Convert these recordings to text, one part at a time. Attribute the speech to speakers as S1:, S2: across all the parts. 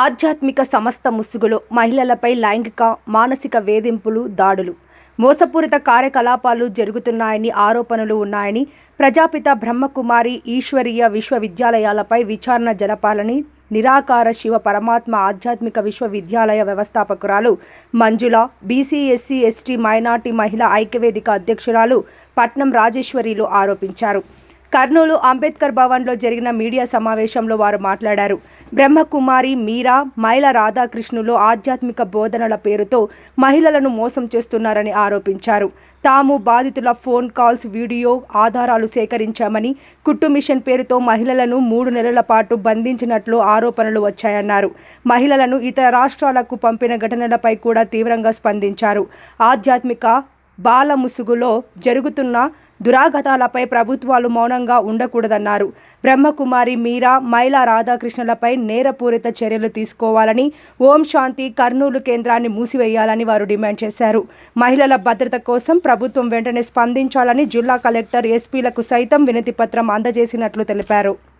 S1: ఆధ్యాత్మిక సంస్థ ముసుగులో మహిళలపై లైంగిక మానసిక వేధింపులు దాడులు. మోసపూరిత కార్యకలాపాలు జరుగుతున్నాయని ఆరోపణలు ఉన్నాయని ప్రజాపిత బ్రహ్మకుమారి ఈశ్వరీయ విశ్వవిద్యాలయాలపై విచారణ జరపాలని నిరాకార శివ పరమాత్మ ఆధ్యాత్మిక విశ్వవిద్యాలయ వ్యవస్థాపకురాలు Manjula BC SC ST minority మహిళా ఐక్యవేదిక అధ్యక్షురాలు పట్నం రాజేశ్వరిలు ఆరోపించారు. కర్నూలు అంబేద్కర్ భవన్లో జరిగిన మీడియా సమావేశంలో వారు మాట్లాడారు. బ్రహ్మకుమారి మీరా మైల రాధాకృష్ణులు ఆధ్యాత్మిక బోధనల పేరుతో మహిళలను మోసం చేస్తున్నారని ఆరోపించారు. తాము బాధితుల ఫోన్ కాల్స్ వీడియో ఆధారాలు సేకరించామని కుట్టు మిషన్ పేరుతో మహిళలను మూడు నెలల పాటు బంధించినట్లు ఆరోపణలు వచ్చాయన్నారు. మహిళలను ఇతర రాష్ట్రాలకు పంపిన ఘటనలపై కూడా తీవ్రంగా స్పందించారు. ఆధ్యాత్మిక బాల ముసుగులో జరుగుతున్న దురాగతాలపై ప్రభుత్వాలు మౌనంగా ఉండకూడదన్నారు. బ్రహ్మకుమారి మీరా మైలా రాధాకృష్ణులపై నేరపూరిత చర్యలు తీసుకోవాలని ఓం శాంతి కర్నూలు కేంద్రాన్ని మూసివేయాలని వారు డిమాండ్ చేశారు. మహిళల భద్రత కోసం ప్రభుత్వం వెంటనే స్పందించాలని జిల్లా కలెక్టర్ ఎస్పీలకు సైతం వినతిపత్రం అందజేసినట్లు తెలిపారు.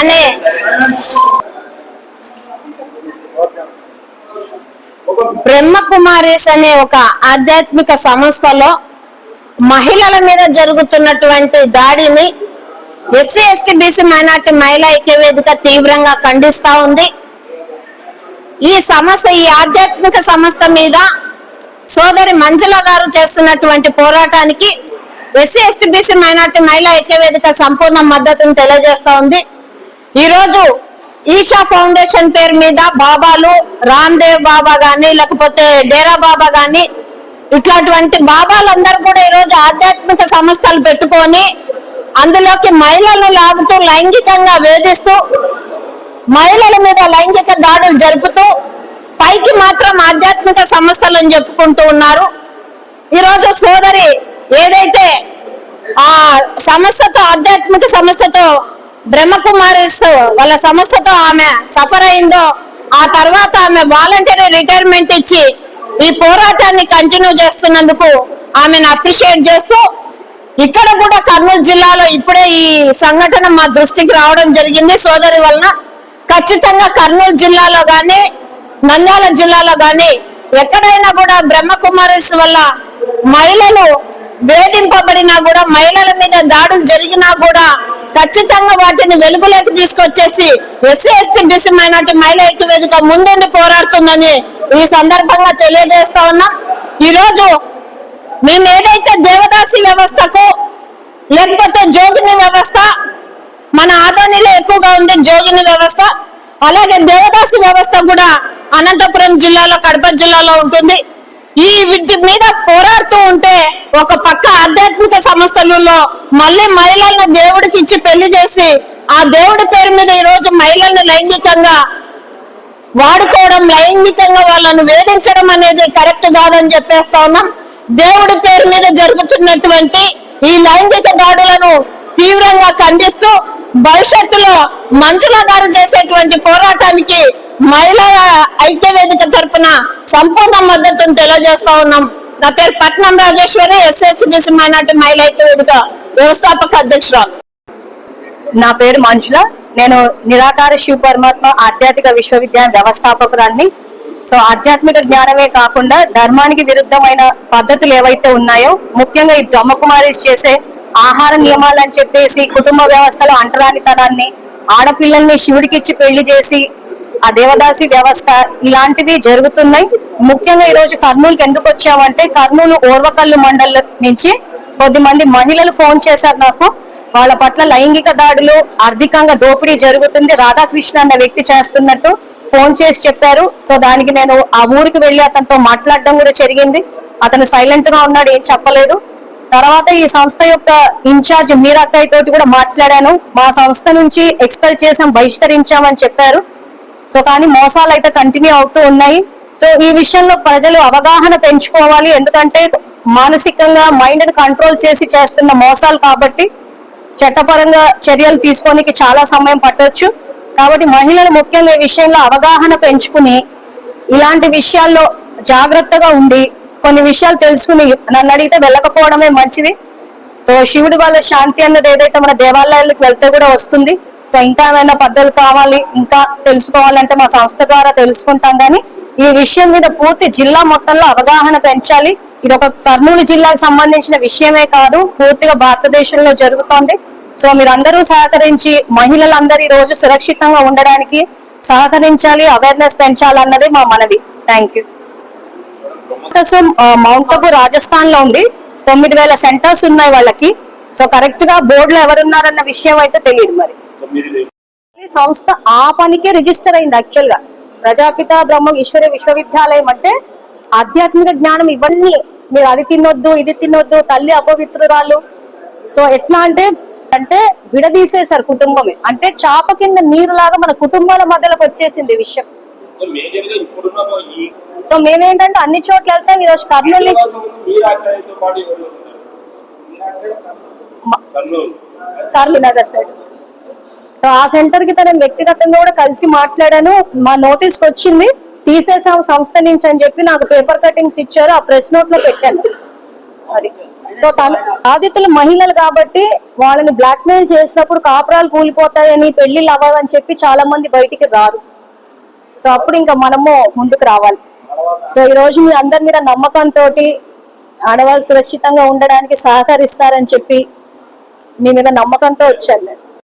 S2: అనే. బ్రహ్మ కుమారిస్ అనే ఒక ఆధ్యాత్మిక సంస్థలో మహిళల మీద జరుగుతున్నటువంటి దాడిని ఎస్సీ ఎస్టీ బీసీ మైనార్టీ మహిళా ఐక్య వేదిక తీవ్రంగా ఖండిస్తా ఉంది. ఈ సమస్య ఈ ఆధ్యాత్మిక సంస్థ మీద సోదరి మంజుల గారు చేస్తున్నటువంటి పోరాటానికి ఎస్సీ ఎస్టీ బీసీ మైనార్టీ మహిళా ఐక్య వేదిక సంపూర్ణ మద్దతును తెలియజేస్తా ఉంది. ఈరోజు ఈషా ఫౌండేషన్ పేరు మీద బాబాలు రామ్దేవ్ బాబా గాని లేకపోతే డేరా బాబా గాని ఇట్లాంటి బాబాలందరూ కూడా ఈ రోజు ఆధ్యాత్మిక సంస్థలు పెట్టుకొని అందులోకి మహిళలను లాగుతూ లైంగికంగా వేధిస్తూ మహిళల మీద లైంగిక దాడులు జరుపుతూ పైకి మాత్రం ఆధ్యాత్మిక సంస్థలను చెప్పుకుంటూ ఉన్నారు. ఈరోజు సోదరి ఏదైతే ఆ సంస్థతో ఆధ్యాత్మిక సంస్థతో బ్రహ్మకుమారిస్ వాళ్ళ సంస్థతో ఆమె సఫర్ అయిందో ఆ తర్వాత ఆమె వాలంటరీ రిటైర్మెంట్ ఇచ్చి ఈ పోరాటాన్ని కంటిన్యూ చేస్తున్నందుకు ఆమెను అప్రిషియేట్ చేస్తూ ఇక్కడ కూడా కర్నూలు జిల్లాలో ఇప్పుడే ఈ సంఘటన మా దృష్టికి రావడం జరిగింది. సోదరి వలన ఖచ్చితంగా కర్నూలు జిల్లాలో గాని నంద్యాల జిల్లాలో గాని ఎక్కడైనా కూడా బ్రహ్మకుమారిస్ వల్ల మహిళలు వేధింపబడినా కూడా మహిళల మీద దాడులు జరిగినా కూడా ఖచ్చితంగా వాటిని వెలుగులోకి తీసుకొచ్చేసి ఎస్సీ ఎస్టీ బీసీ మైనార్టీ మహిళా ఎక్కువ వేదిక ముందుండి పోరాడుతుందని ఈ సందర్భంగా తెలియజేస్తా ఉన్నా. ఈరోజు మేము ఏదైతే దేవదాసి వ్యవస్థకు లేకపోతే జోగిని వ్యవస్థ మన ఆదోనిలో ఎక్కువగా ఉంది జోగిని వ్యవస్థ అలాగే దేవదాసి వ్యవస్థ కూడా అనంతపురం జిల్లాలో కడప జిల్లాలో ఉంటుంది. ఈ వీటి మీద పోరాడుతూ ఉంటే ఒక పక్క ఆధ్యాత్మిక సమస్యలలో మళ్ళీ మహిళలను దేవుడికి ఇచ్చి పెళ్ళి చేసి ఆ దేవుడి పేరు మీద ఈ రోజు మహిళలను లైంగికంగా వాడుకోవడం లైంగికంగా వాళ్ళను వేధించడం అనేది కరెక్ట్ కాదని చెప్పేస్తా ఉన్నాం. దేవుడి పేరు మీద జరుగుతున్నటువంటి ఈ లైంగిక దాడులను తీవ్రంగా ఖండిస్తూ భవిష్యత్తులో మంచుల గారు చేసేటువంటి పోరాటానికి మహిళా ఐక్య వేదిక సంపూర్ణ మద్దతును తెలియజేస్తా ఉన్నాం. నా పేరు పట్నం రాజేశ్వరి ఎస్ఎస్బిసి మైనార్టీ మహిళా ఐక్య వేదిక వ్యవస్థాపక అధ్యక్షురాలు.
S3: నా పేరు మంజుల. నేను నిరాకార శివ పరమాత్మ ఆధ్యాత్మిక విశ్వవిద్యాలయం వ్యవస్థాపకురాల్ని. సో ఆధ్యాత్మిక జ్ఞానమే కాకుండా ధర్మానికి విరుద్ధమైన పద్ధతులు ఏవైతే ఉన్నాయో ముఖ్యంగా ఈ బ్రహ్మకుమారి చేసే ఆహార నియమాలు అని చెప్పేసి కుటుంబ వ్యవస్థలో అంటరానితనాన్ని ఆడపిల్లల్ని శివుడికిచ్చి పెళ్ళి చేసి ఆ దేవదాసి వ్యవస్థ ఇలాంటివి జరుగుతున్నాయి. ముఖ్యంగా ఈ రోజు కర్నూలుకి ఎందుకు వచ్చామంటే కర్నూలు ఓర్వకల్లు మండలం నుంచి కొద్ది మంది మహిళలు ఫోన్ చేశారు నాకు. వాళ్ళ పట్ల లైంగిక దాడులు ఆర్థికంగా దోపిడీ జరుగుతుంది. రాధాకృష్ణ అన్న వ్యక్తి చేస్తున్నట్టు ఫోన్ చేసి చెప్పారు. సో దానికి నేను ఆ ఊరికి వెళ్ళి అతనితో మాట్లాడడం కూడా జరిగింది. అతను సైలెంట్గా ఉన్నాడు ఏం చెప్పలేదు. తర్వాత ఈ సంస్థ యొక్క ఇన్ఛార్జ్ మీరక్కయ్య తోటి కూడా మాట్లాడాను. మా సంస్థ నుంచి ఎక్స్పెల్ చేసాం బహిష్కరించామని చెప్పారు. సో కానీ మోసాలు అయితే కంటిన్యూ అవుతూ ఉన్నాయి. సో ఈ విషయంలో ప్రజలు అవగాహన పెంచుకోవాలి. ఎందుకంటే మానసికంగా మైండ్ని కంట్రోల్ చేసి చేస్తున్న మోసాలు కాబట్టి చట్టపరంగా చర్యలు తీసుకోనికి చాలా సమయం పట్టవచ్చు కాబట్టి మహిళలు ముఖ్యంగా ఈ విషయంలో అవగాహన పెంచుకుని ఇలాంటి విషయాల్లో జాగ్రత్తగా ఉండి కొన్ని విషయాలు తెలుసుకుని నన్ను అడిగితే వెళ్ళకపోవడమే మంచిది. సో శివుడి వల్ల శాంతి అన్నది ఏదైతే మన దేవాలయాలకు వెళ్తే కూడా వస్తుంది. సో ఇంకా ఏమైనా పద్ధతులు కావాలి ఇంకా తెలుసుకోవాలంటే మా సంస్థ ద్వారా తెలుసుకుంటాం కానీ ఈ విషయం మీద పూర్తి జిల్లా మొత్తంలో అవగాహన పెంచాలి. ఇది ఒక కర్నూలు జిల్లాకు సంబంధించిన విషయమే కాదు పూర్తిగా భారతదేశంలో జరుగుతోంది. సో మీరందరూ సహకరించి మహిళలందరూ ఈ రోజు సురక్షితంగా ఉండడానికి సహకరించాలి అవేర్నెస్ పెంచాలన్నది మా మనవి. Thank you centres mount Abu రాజస్థాన్లో ఉంది. తొమ్మిది వేల సెంటర్స్ ఉన్నాయి వాళ్ళకి. సో కరెక్ట్గా బోర్డులో ఎవరున్నారన్న విషయం అయితే తెలియదు మరి. సంస్థ ఆ పనికే రిజిస్టర్ అయింది యాక్చువల్గా. ప్రజాపిత బ్రహ్మ ఈశ్వర విశ్వవిద్యాలయం అంటే ఆధ్యాత్మిక జ్ఞానం ఇవన్నీ మీరు అది తినొద్దు ఇది తినొద్దు తల్లి అపవిత్రురాలు. సో ఎట్లా అంటే అంటే విడదీసేశారు కుటుంబమే. అంటే చాప కింద నీరులాగా మన కుటుంబాల మధ్యలోకి వచ్చేసింది విషయం
S4: మేజర్గా ఇప్పుడున్న ఈ
S3: సో మేమేంటంటే అన్ని చోట్ల వెళ్తాం ఈరోజు కర్నూలు నుంచి
S4: మీరు కర్నూలు
S3: నగర్ సైడ్. సో ఆ సెంటర్కి తన వ్యక్తిగతంగా కూడా కలిసి మాట్లాడాను. మా నోటీస్ వచ్చింది. తీసేసాం సంస్థ నుంచి అని చెప్పి నాకు పేపర్ కటింగ్స్ ఇచ్చారు. ఆ ప్రెస్ నోట్లో పెట్టాను. అది. సో తన బాధితులు మహిళలు కాబట్టి వాళ్ళని బ్లాక్ మెయిల్ చేసినప్పుడు కాపురాలు కూలిపోతాయని పెళ్ళిళ్ళు అవ్వాలని చెప్పి చాలా మంది బయటికి రారు. సో అప్పుడు ఇంకా మనము ముందుకు రావాలి. సో ఈ రోజు మీ అందరి మీద నమ్మకంతో ఆడవాళ్ళు సురక్షితంగా ఉండడానికి సహకరిస్తారని చెప్పి మీ మీద నమ్మకంతో వచ్చాను నేను.